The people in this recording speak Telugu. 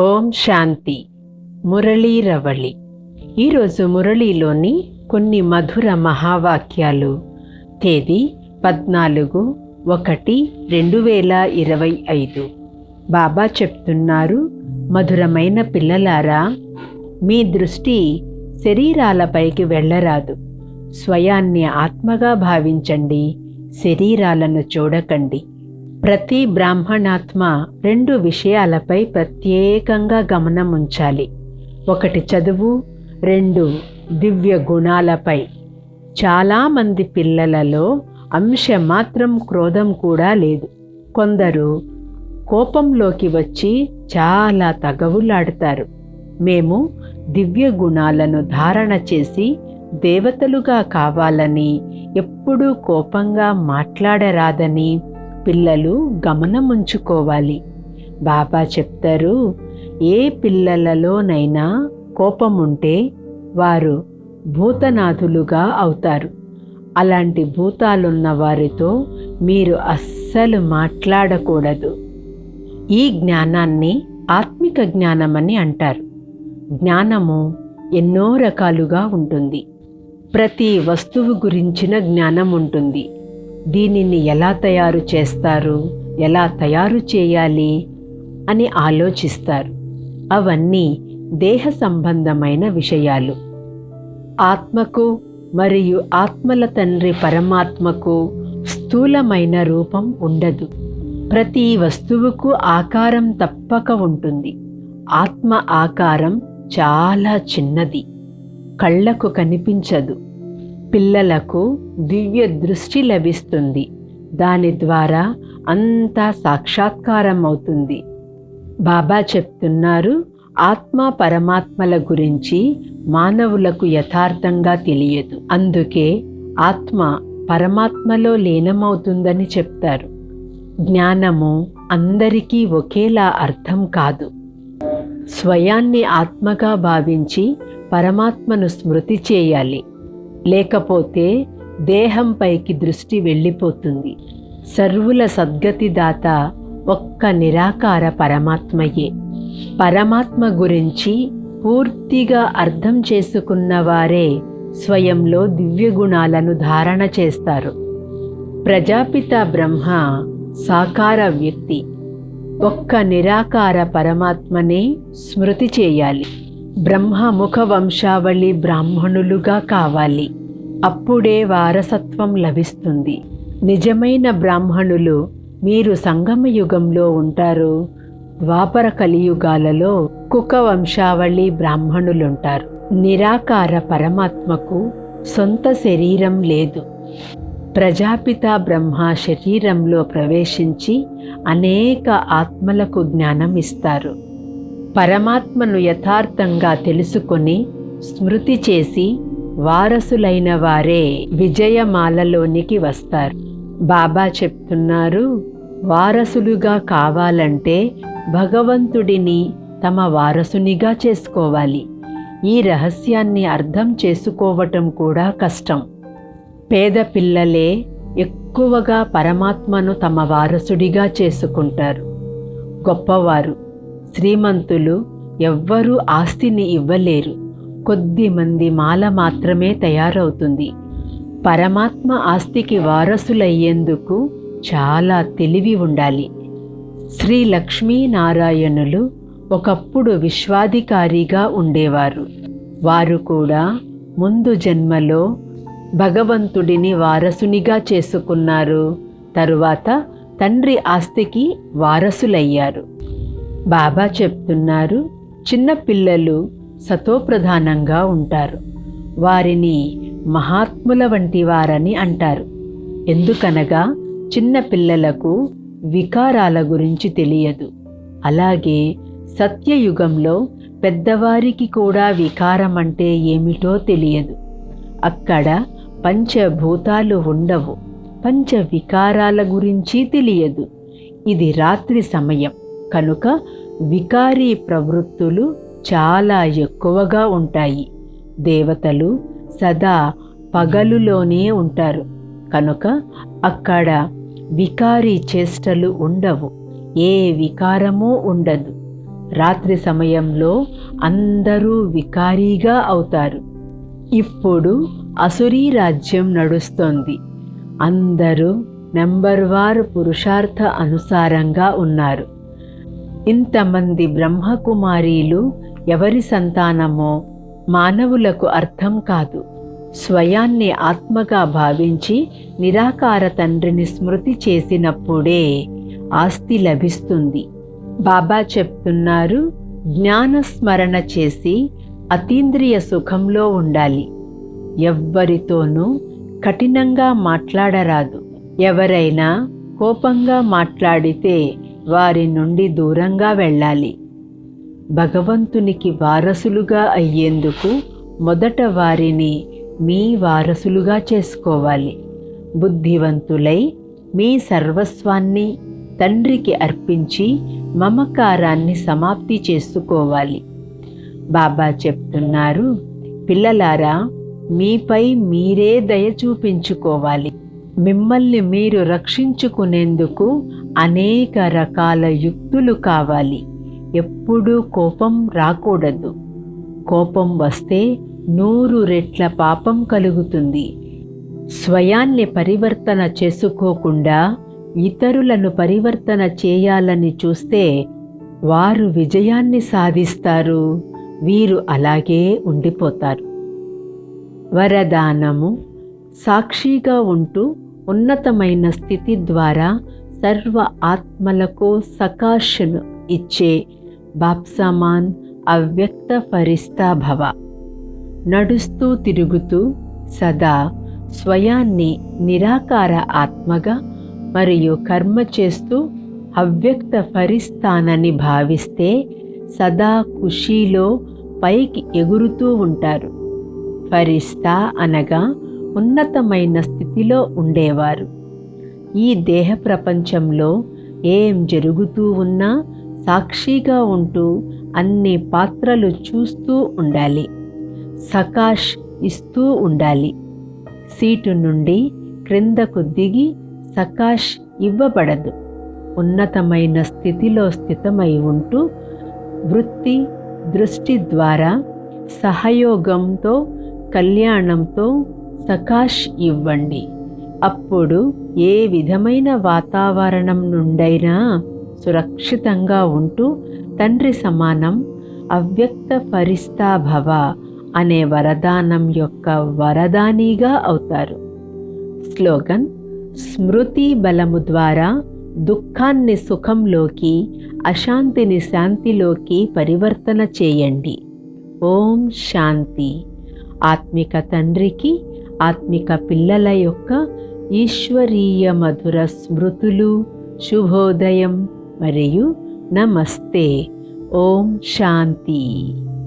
ఓం శాంతి. మురళీ రవళి. ఈరోజు మురళీలోని కొన్ని మధుర మహావాక్యాలు. తేదీ పద్నాలుగు ఒకటి రెండు వేల ఇరవై ఐదు. బాబా చెప్తున్నారు మధురమైన పిల్లలారా మీ దృష్టి శరీరాలపైకి వెళ్ళరాదు. స్వయాన్ని ఆత్మగా భావించండి శరీరాలను చూడకండి. ప్రతి బ్రాహ్మణాత్మ రెండు విషయాలపై ప్రత్యేకంగా గమనం ఉంచాలి ఒకటి చదువు రెండు దివ్య గుణాలపై. చాలామంది పిల్లలలో అంశ మాత్రం క్రోధం కూడా లేదు. కొందరు కోపంలోకి వచ్చి చాలా తగవులాడతారు. మేము దివ్య గుణాలను ధారణ చేసి దేవతలుగా కావాలని ఎప్పుడూ కోపంగా మాట్లాడరాదని పిల్లలు గమనముంచుకోవాలి బాబా చెప్తారు ఏ పిల్లలలోనైనా కోపం ఉంటే వారు భూతనాథులుగా అవుతారు. అలాంటి భూతాలున్న వారితో మీరు అస్సలు మాట్లాడకూడదు. ఈ జ్ఞానాన్ని ఆత్మిక జ్ఞానమని అంటారు. జ్ఞానము ఎన్నో రకాలుగా ఉంటుంది. ప్రతి వస్తువు గురించిన జ్ఞానం ఉంటుంది. దీనిని ఎలా తయారు చేస్తారు? ఎలా తయారు చేయాలి? అని ఆలోచిస్తారు. అవన్నీ దేహ సంబంధమైన విషయాలు. ఆత్మకు మరియు ఆత్మల తండ్రి పరమాత్మకు స్థూలమైన రూపం ఉండదు. ప్రతి వస్తువుకు ఆకారం తప్పక ఉంటుంది. ఆత్మ ఆకారం చాలా చిన్నది. కళ్ళకు కనిపించదు. పిల్లలకు దివ్య దృష్టి లభిస్తుంది. దాని ద్వారా అంతా సాక్షాత్కారం అవుతుంది. బాబా చెప్తున్నారు ఆత్మ పరమాత్మల గురించి మానవులకు యథార్థంగా తెలియదు. అందుకే ఆత్మ పరమాత్మలో లీనమవుతుందని చెప్తారు. జ్ఞానము అందరికీ ఒకేలా అర్థం కాదు. స్వయాన్ని ఆత్మగా భావించి పరమాత్మను స్మృతి చేయాలి. లేకపోతే దేహంపైకి దృష్టి వెళ్ళిపోతుంది. సర్వుల సద్గతిదాత ఒక్క నిరాకార పరమాత్మయే. పరమాత్మ గురించి పూర్తిగా అర్థం చేసుకున్నవారే స్వయంలో దివ్య గుణాలను ధారణ చేస్తారు. ప్రజాపిత బ్రహ్మ సాకార వ్యక్తి. ఒక్క నిరాకార పరమాత్మనే స్మృతి చేయాలి. బ్రహ్మముఖ వంశావళి బ్రాహ్మణులుగా కావాలి. అప్పుడే వారసత్వం లభిస్తుంది. నిజమైన బ్రాహ్మణులు మీరు సంగమయుగంలో ఉంటారు. ద్వాపర కలియుగాలలో కుక వంశావళి బ్రాహ్మణులుంటారు. నిరాకార పరమాత్మకు సొంత శరీరం లేదు. ప్రజాపిత బ్రహ్మ శరీరంలో ప్రవేశించి అనేక ఆత్మలకు జ్ఞానం ఇస్తారు పరమాత్మను యథార్థంగా తెలుసుకొని స్మృతి చేసి వారసులైన వారే విజయమాలలోనికి వస్తారు. బాబా చెప్తున్నారు వారసులుగా కావాలంటే భగవంతుడిని తమ వారసునిగా చేసుకోవాలి. ఈ రహస్యాన్ని అర్థం చేసుకోవటం కూడా కష్టం. పేద పిల్లలే ఎక్కువగా పరమాత్మను తమ వారసుడిగా చేసుకుంటారు. గొప్పవారు శ్రీమంతులు ఎవ్వరూ ఆస్తిని ఇవ్వలేరు. కొద్ది మంది మాల మాత్రమే తయారవుతుంది. పరమాత్మ ఆస్తికి వారసులయ్యేందుకు చాలా తెలివి ఉండాలి. శ్రీ లక్ష్మీనారాయణులు ఒకప్పుడు విశ్వాధికారిగా ఉండేవారు. వారు కూడా ముందు జన్మలో భగవంతుడిని వారసునిగా చేసుకున్నారు. తరువాత తండ్రి ఆస్తికి వారసులయ్యారు. బాబా చెప్తున్నారు చిన్నపిల్లలు సతోప్రధానంగా ఉంటారు. వారిని మహాత్ముల వంటి వారని అంటారు. ఎందుకనగా చిన్న పిల్లలకు వికారాల గురించి తెలియదు. అలాగే సత్యయుగంలో పెద్దవారికి కూడా వికారం అంటే ఏమిటో తెలియదు. అక్కడ పంచభూతాలు ఉండవు. పంచ వికారాల గురించి తెలియదు. ఇది రాత్రి సమయం. కనుక వికారీ ప్రవృత్తులు చాలా ఎక్కువగా ఉంటాయి. దేవతలు సదా పగలులోనే ఉంటారు. కనుక అక్కడ వికారీ చేష్టలు ఉండవు. ఏ వికారమూ ఉండదు. రాత్రి సమయంలో అందరూ వికారీగా అవుతారు. ఇప్పుడు అసురీ రాజ్యం నడుస్తోంది. అందరూ నెంబర్ వారు పురుషార్థ అనుసారంగా ఉన్నారు. ఇంతమంది బ్రహ్మకుమారీలు ఎవరి సంతానమో మానవులకు అర్థం కాదు. స్వయాన్ని ఆత్మగా భావించి నిరాకార తండ్రిని స్మృతి చేసినప్పుడే ఆస్తి లభిస్తుంది. బాబా చెప్తున్నారు జ్ఞానస్మరణ చేసి అతీంద్రియ సుఖంలో ఉండాలి. ఎవ్వరితోనూ కఠినంగా మాట్లాడరాదు. ఎవరైనా కోపంగా మాట్లాడితే వారి నుండి దూరంగా వెళ్ళాలి. భగవంతునికి వారసులుగా అయ్యేందుకు మొదట వారిని మీ వారసులుగా చేసుకోవాలి. బుద్ధివంతులై మీ సర్వస్వాన్ని తండ్రికి అర్పించి మమకారాన్ని సమాప్తి చేసుకోవాలి. బాబా చెప్తున్నారు పిల్లలారా మీపై మీరే దయ చూపించుకోవాలి. మిమ్మల్ని మీరు రక్షించుకునేందుకు అనేక రకాల యుక్తులు కావాలి. ఎప్పుడూ కోపం రాకూడదు. కోపం వస్తే నూరు రెట్ల పాపం కలుగుతుంది. స్వయాన్ని పరివర్తన చేసుకోకుండా ఇతరులను పరివర్తన చేయాలని చూస్తే వారు విజయాన్ని సాధిస్తారు. వీరు అలాగే ఉండిపోతారు. వరదానము సాక్షిగా ఉంటూ ఉన్నతమైన స్థితి ద్వారా సర్వ ఆత్మలకు సకాశను ఇచ్చే బాప్సమాన్ అవ్యక్త ఫరిస్తా భవ. నడుస్తూ తిరుగుతూ సదా స్వయాన్ని నిరాకార ఆత్మగా మరియు కర్మ చేస్తూ అవ్యక్త ఫరిస్తానని భావిస్తే సదా ఖుషీలో పైకి ఎగురుతూ ఉంటారు. ఫరిస్తా అనగా ఉన్నతమైన స్థితిలో ఉండేవారు. ఈ దేహ ప్రపంచంలో ఏం జరుగుతూ ఉన్నా సాక్షిగా ఉంటూ అన్ని పాత్రలు చూస్తూ ఉండాలి. సకాష్ ఇస్తూ ఉండాలి. సీటు నుండి క్రిందకు దిగి సకాష్ ఇవ్వబడదు. ఉన్నతమైన స్థితిలో స్థితమై ఉంటూ వృత్తి దృష్టి ద్వారా సహయోగంతో కళ్యాణంతో సకాష్ ఇవ్వండి. అప్పుడు ఏ విధమైన వాతావరణం నుండైనా సురక్షితంగా ఉంటూ తండ్రి సమానం అవ్యక్త ఫరిస్తాభవ అనే వరదానం యొక్క వరదానిగా అవుతారు. స్లోగన్ స్మృతి బలము ద్వారా దుఃఖాన్ని సుఖంలోకి అశాంతిని శాంతిలోకి పరివర్తన చేయండి. ఓం శాంతి. ఆత్మిక తండ్రికి ఆత్మిక పిల్లల యొక్క ఈశ్వరీయ మధుర స్మృతులు. శుభోదయం మరియు నమస్తే. ఓం శాంతి.